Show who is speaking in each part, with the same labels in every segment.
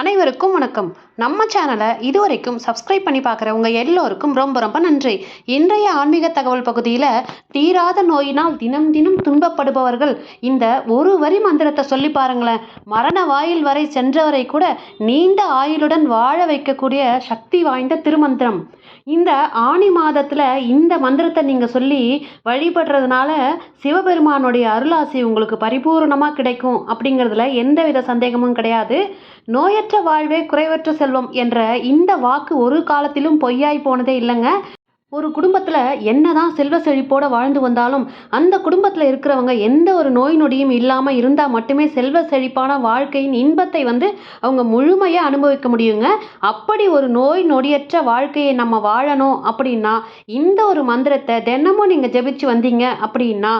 Speaker 1: அனைவருக்கும் வணக்கம். நம்ம சேனலை இதுவரைக்கும் சப்ஸ்கிரைப் பண்ணி பார்க்குற உங்கள் எல்லோருக்கும் ரொம்ப ரொம்ப நன்றி. இன்றைய ஆன்மீக தகவல் பகுதியில் தீராத நோயினால் தினம் தினம் துன்பப்படுபவர்கள் இந்த ஒரு வரி மந்திரத்தை சொல்லி பாருங்களேன். மரண வாயில் வரை சென்றவரை கூட நீண்ட ஆயுளுடன் வாழ வைக்கக்கூடிய சக்தி வாய்ந்த திருமந்திரம். இந்த ஆணி மாதத்தில் இந்த மந்திரத்தை நீங்கள் சொல்லி வழிபடுறதுனால சிவபெருமானுடைய அருளாசி உங்களுக்கு பரிபூர்ணமாக கிடைக்கும் அப்படிங்கிறதுல எந்தவித சந்தேகமும் கிடையாது. நோயை குறைவற்ற வாழ்வே குறைவற்ற செல்வம் என்ற இந்த வாக்கு ஒரு காலத்திலும் பொய்யாய் போனதே இல்லைங்க. ஒரு குடும்பத்தில் என்னதான் செல்வ செழிப்போடு வாழ்ந்து வந்தாலும் அந்த குடும்பத்தில் இருக்கிறவங்க எந்த ஒரு நோய் நொடியும் இல்லாமல் இருந்தால் மட்டுமே செல்வ செழிப்பான வாழ்க்கையின் இன்பத்தை வந்து அவங்க முழுமையாக அனுபவிக்க முடியுங்க. அப்படி ஒரு நோய் நொடியற்ற வாழ்க்கையை நம்ம வாழணும் அப்படின்னா இந்த ஒரு மந்திரத்தை தினமும் நீங்கள் ஜெபிச்சு வந்தீங்க அப்படின்னா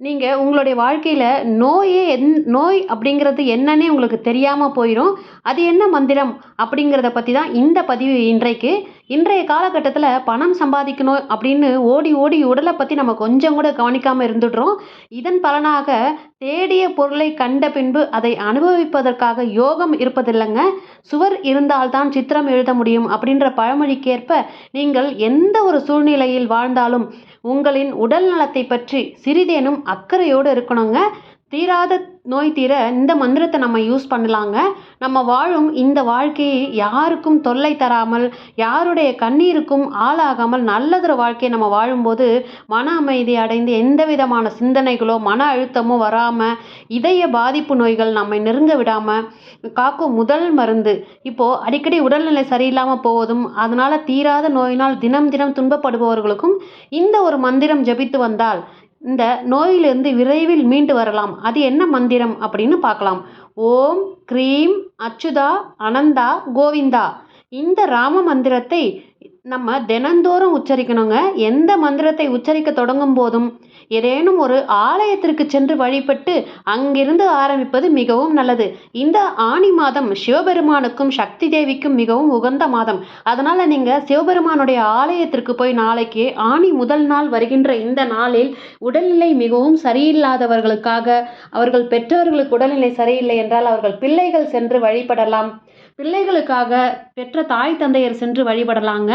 Speaker 1: நீங்கள் உங்களுடைய வாழ்க்கையில் நோயே என் நோய் அப்படிங்கிறது என்னன்னே உங்களுக்கு தெரியாமல் போயிடும் அது என்ன மந்திரம் அப்படிங்கிறத பற்றி தான் இந்த பதிவு இன்றைக்கு. இன்றைய காலகட்டத்தில் பணம் சம்பாதிக்கணும் அப்படின்னு ஓடி ஓடி உடலை பற்றி நம்ம கொஞ்சம் கூட கவனிக்காமல் இருந்துடுறோம். இதன் பலனாக தேடிய பொருளை கண்ட பின்பு அதை அனுபவிப்பதற்காக யோகம் இருப்பதில்லைங்க. சுவர் இருந்தால்தான் சித்திரம் எழுத முடியும் அப்படின்ற பழமொழிக்கேற்ப நீங்கள் எந்த ஒரு சூழ்நிலையில் வாழ்ந்தாலும் உங்களின் உடல் நலத்தை பற்றி சிறிதேனும் அக்கறையோடு இருக்கணுங்க. தீராத நோய் தீர இந்த மந்திரத்தை நம்ம யூஸ் பண்ணலாங்க. நம்ம வாழும் இந்த வாழ்க்கையை யாருக்கும் தொல்லை தராமல் யாருடைய கண்ணீருக்கும் ஆளாகாமல் நல்லதொரு வாழ்க்கையை நம்ம வாழும்போது மன அமைதி அடைந்து எந்த விதமான சிந்தனைகளோ மன அழுத்தமோ வராமல் இதய பாதிப்பு நோய்கள் நம்மை நெருங்க விடாமல் காக்கும் முதல் மருந்து. இப்போது அடிக்கடி உடல்நிலை சரியில்லாமல் போவதும் அதனால் தீராத நோயினால் தினம் தினம் துன்பப்படுபவர்களுக்கும் இந்த ஒரு மந்திரம் ஜபித்து வந்தால் இந்த நோயிலிருந்து விரைவில் மீண்டு வரலாம். அது என்ன மந்திரம் அப்படின்னு பார்க்கலாம். ஓம் க்ரீம் அச்சுதா அனந்தா கோவிந்தா. இந்த ராம மந்திரத்தை நம்ம தினந்தோறும் உச்சரிக்கணுங்க. எந்த மந்திரத்தை உச்சரிக்க தொடங்கும் போதும் ஏதேனும் ஒரு ஆலயத்திற்கு சென்று வழிபட்டு அங்கிருந்து ஆரம்பிப்பது மிகவும் நல்லது. இந்த ஆணி மாதம் சிவபெருமானுக்கும் சக்தி தேவிக்கும் மிகவும் உகந்த மாதம். அதனால் நீங்கள் சிவபெருமானுடைய ஆலயத்திற்கு போய் நாளைக்கு ஆணி முதல் நாள் வருகின்ற இந்த நாளில் உடல்நிலை மிகவும் சரியில்லாதவர்களுக்காக அவர்கள் பெற்றோர்களுக்கு உடல்நிலை சரியில்லை என்றால் அவர்கள் பிள்ளைகள் சென்று வழிபடலாம். பிள்ளைகளுக்காக பெற்ற தாய் தந்தையர் சென்று வழிபடலாங்க.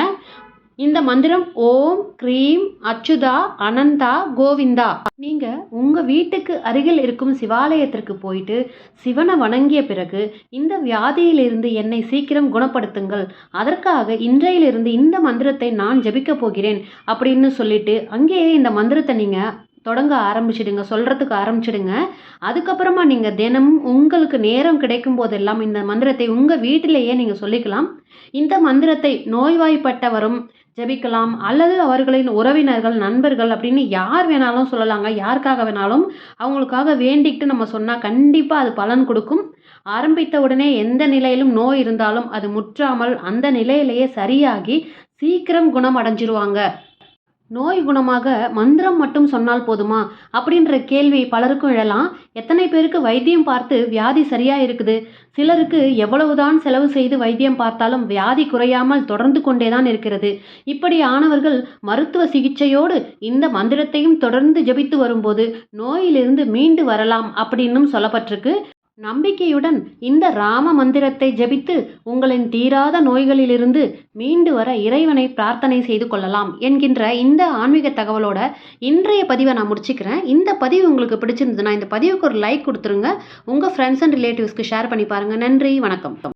Speaker 1: இந்த மந்திரம் ஓம் க்ரீம் அச்சுதா அனந்தா கோவிந்தா. நீங்கள் உங்கள் வீட்டுக்கு அருகில் இருக்கும் சிவாலயத்திற்கு போயிட்டு சிவனை வணங்கிய பிறகு இந்த வியாதியிலிருந்து என்னை சீக்கிரம் குணப்படுத்துங்கள். அதற்காக இன்றையிலிருந்து இந்த மந்திரத்தை நான் ஜபிக்க போகிறேன் அப்படின்னு சொல்லிட்டு அங்கேயே இந்த மந்திரத்தை நீங்கள் தொடங்க ஆரம்பிச்சிடுங்க சொல்கிறதுக்கு ஆரம்பிச்சிடுங்க. அதுக்கப்புறமா நீங்கள் தினமும் உங்களுக்கு நேரம் கிடைக்கும் போதெல்லாம் இந்த மந்திரத்தை உங்கள் வீட்டிலேயே நீங்கள் சொல்லிக்கலாம். இந்த மந்திரத்தை நோய்வாய்ப்பட்டவரும் ஜபிக்கலாம் அல்லது அவர்களின் உறவினர்கள் நண்பர்கள் அப்படின்னு யார் வேணாலும் சொல்லலாங்க. யாருக்காக வேணாலும் அவங்களுக்காக வேண்டிக்கிட்டு நம்ம சொன்னால் கண்டிப்பாக அது பலன் கொடுக்கும். ஆரம்பித்த உடனே எந்த நிலையிலும் நோய் இருந்தாலும் அது முற்றாமல் அந்த நிலையிலேயே சரியாகி சீக்கிரம் குணம் அடைஞ்சிருவாங்க நோய் குணமாக மந்திரம் மட்டும் சொன்னால் போதுமா? அப்படின்ற கேள்வி பலருக்கும் எழலாம். எத்தனை பேருக்கு வைத்தியம் பார்த்து வியாதி சரியா இருக்குது? சிலருக்கு எவ்வளவுதான் செலவு செய்து வைத்தியம் பார்த்தாலும் வியாதி குறையாமல் தொடர்ந்து கொண்டேதான் இருக்கிறது. இப்படி ஆனவர்கள் மருத்துவ சிகிச்சையோடு இந்த மந்திரத்தையும் தொடர்ந்து ஜபித்து வரும்போது நோயிலிருந்து மீண்டு வரலாம் அப்படின்னும் சொல்லப்பட்டிருக்கு. நம்பிக்கையுடன் இந்த ராம மந்திரத்தை ஜபித்து உங்களின் தீராத நோய்களிலிருந்து மீண்டு வர இறைவனை பிரார்த்தனை செய்து கொள்ளலாம் என்கின்ற இந்த ஆன்மீக தகவலோட இன்றைய பதிவை நான் முடிச்சுக்கிறேன். இந்த பதிவு உங்களுக்கு பிடிச்சிருந்ததுன்னா இந்த பதிவுக்கு ஒரு லைக் கொடுத்துருங்க. உங்கள் ஃப்ரெண்ட்ஸ் அண்ட் ரிலேட்டிவ்ஸ்க்கு ஷேர் பண்ணி பாருங்கள் நன்றி வணக்கம்.